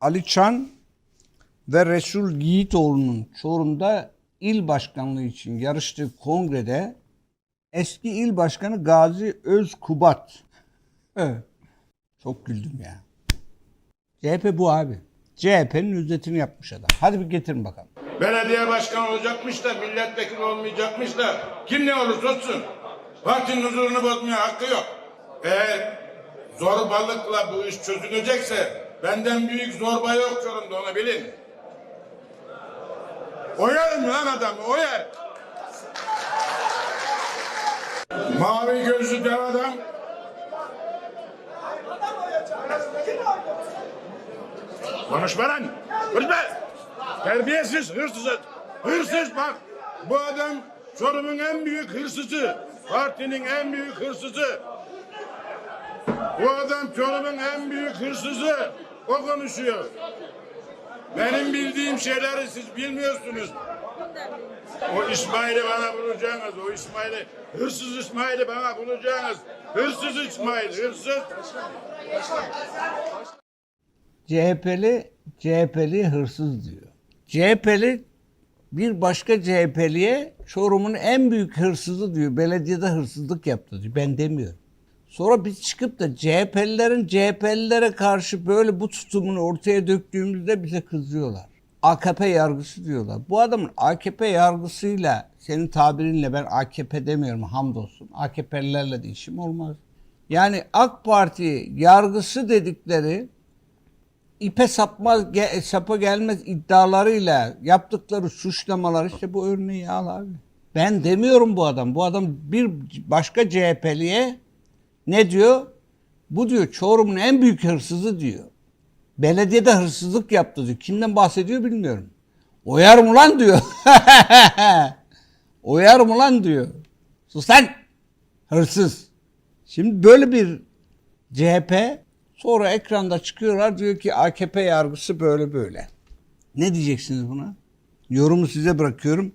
Ali Çan ve Resul Yiğitoğlu'nun Çorum'da il başkanlığı için yarıştığı kongrede eski il başkanı Gazi Özkubat. Evet. Çok güldüm ya. CHP bu abi. CHP'nin ücretini yapmış adam. Hadi bir getirin bakalım. Belediye başkanı olacakmış da milletvekili olmayacakmış da kim ne olursa olsun partinin huzurunu bozmaya hakkı yok. Eğer zorbalıkla bu iş çözülecekse benden büyük zorba yok Çorum'da onu bilin. Oyar mı lan adam oyar. Mavi gözlü dev adam Konuşma lan. Konuşma. Terbiyesiz, hırsız. Hırsız bak. Bu adam Çorum'un en büyük hırsızı. Partinin en büyük hırsızı. Bu adam Çorum'un en büyük hırsızı. O konuşuyor. Benim bildiğim şeyleri siz bilmiyorsunuz. O İsmail'i bana bulacaksınız. O İsmail'i, hırsız İsmail'i bana bulacaksınız. Hırsız İsmail, hırsız. CHP'li CHP'li hırsız diyor. CHP'li bir başka CHP'liye Çorum'un en büyük hırsızı diyor. Belediyede hırsızlık yaptı diyor. Ben demiyorum. Sonra biz çıkıp da CHP'lilerin CHP'lilere karşı böyle bu tutumunu ortaya döktüğümüzde bize kızıyorlar. AKP yargısı diyorlar. Bu adamın AKP yargısıyla senin tabirinle ben AKP demiyorum hamdolsun. AKP'lilerle de işim olmaz. Yani AK Parti yargısı dedikleri ipe sapmaz, sapa gelmez iddialarıyla yaptıkları suçlamalar işte bu örneği al abi. Ben demiyorum bu adam. Bu adam bir başka CHP'liye ne diyor? Bu diyor Çorum'un en büyük hırsızı diyor. Belediyede hırsızlık yaptı diyor. Kimden bahsediyor bilmiyorum. Oyar mı lan diyor. Oyar mı lan diyor. Sus lan. Hırsız. Şimdi böyle bir CHP sonra ekranda çıkıyorlar diyor ki AKP yargısı böyle böyle. Ne diyeceksiniz buna? Yorumu size bırakıyorum.